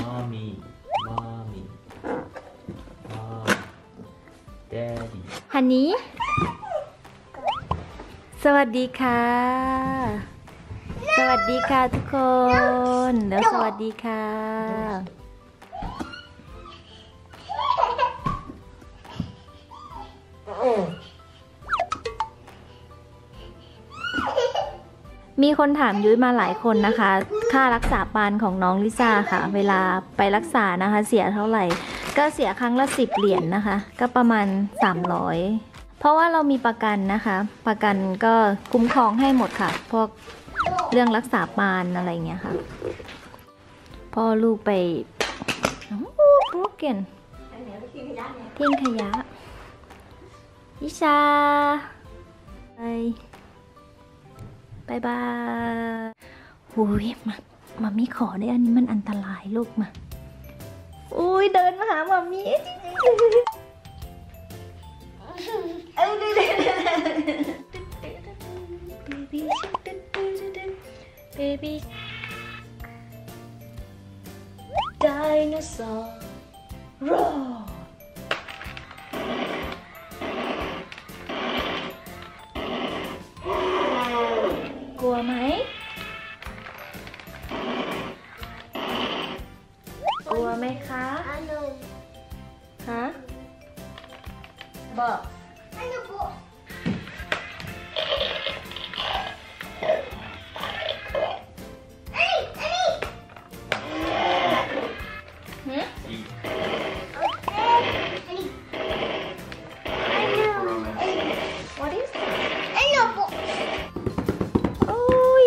Mommy, mommy, mom, daddy. ฮันนี้สวัสดีค่ะ สวัสดีค่ะทุกคน แล้วสวัสดีค่ะ มีคนถามยุ้ยมาหลายคนนะคะ ค่ารักษาปานของน้องลิซ่าค่ะ เวลาไปรักษานะคะ เสียเท่าไหร่ ก็เสียครั้งละสิบเหรียญนนะคะ ก็ประมาณ 300 เพราะว่าเรามีประกันนะคะ ประกันก็คุ้มครองให้หมดค่ะ พวกเรื่องรักษาปานอะไรเงี้ยค่ะ พ่อลูกไปโอ้โห broken ทิ้งขยะอิชาไป บายบายหุยมามามีขอได้อันนี้มันอันตรายลูกมา อุ้ยเดินมาหามามีเอ้ยเดี๋ยวเดี๋ยวเดี๋ยวเดี๋ยว baby dinosaur roar I know. Go. โอ้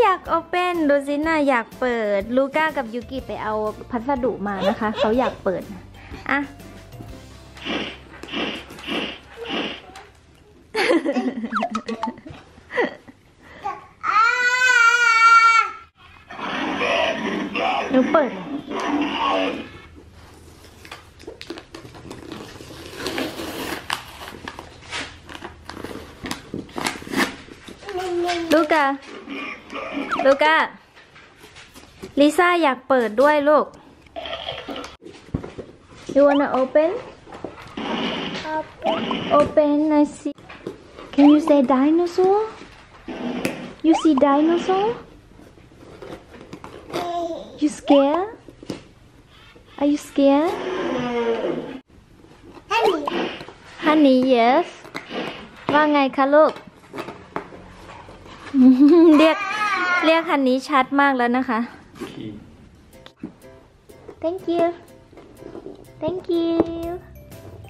อยากโอเปนดูสินะอยากเปิด ลูก้ากับยูกิไปเอาพัสดุมานะคะ เขาอยากเปิดอะ นูเปิด ลูกาลูกาลิซ่าอยากเปิดด้วยลูก You wanna open Open I see Can you say dinosaur You see dinosaur You scared Are you scared Honey. Honey yes ว่าไงคะลูก เรียกเรียกฮันนี้ชัดมากแล้วนะคะ Key. thank you thank you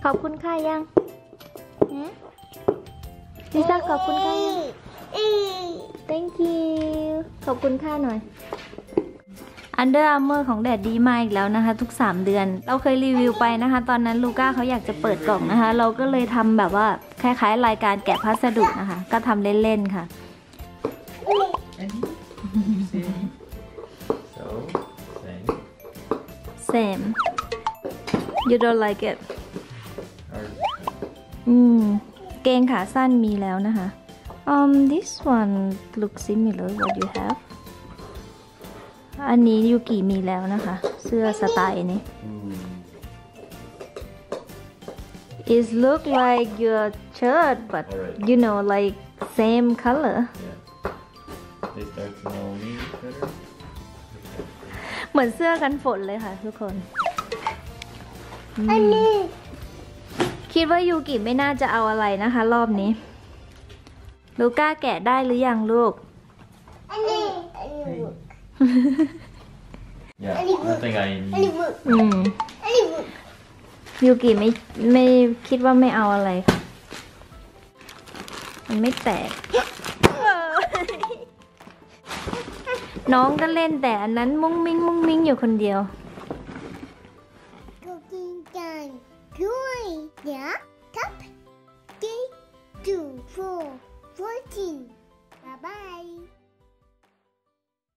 ขอบคุณค่ะยังหือลิซ่าขอบคุณค่ะยัง thank you ขอบคุณค่ะหน่อย Under Armour ของแดดดีมาอีกแล้วนะคะ ทุก 3 เดือน เราเคยรีวิวไปนะคะ ตอนนั้นลูก้าเขาอยากจะเปิดกล่องนะคะ เราก็เลยทำแบบว่าคล้ายๆ รายการแกะพัสดุนะคะ ก็ทำเล่นๆค่ะ So, same. same you don't like it Or อืม เกงขาสั้นมีแล้วนะคะ um this one looks similar what you have อันนี้ยูกิมีแล้วนะคะ เสื้อสไตล์นี้ mm, it look like your shirt but Alright. you know like same color yeah. They start to know me better. เหมือนเสื้อกันฝนเลยค่ะทุกคนอืม Honey. คิดว่ายูกิไม่น่าจะเอาอะไรนะคะ รอบนี้ ลูก้าแกะได้หรือยังลูก Honey. Honey. Look. Yeah, Any good? nothing I Honey. need. Look. อืม Honey. Look. ยูกิไม่ไม่คิดว่าไม่เอาอะไรค่ะมันไม่แตก น้องก็เล่นแต่อันนั้นมุ้งมิ้งมุ้งมิ้งอยู่คนเดียว Cooking time. Joy. Yeah. Top. Three, two, four, fourteen. Bye bye.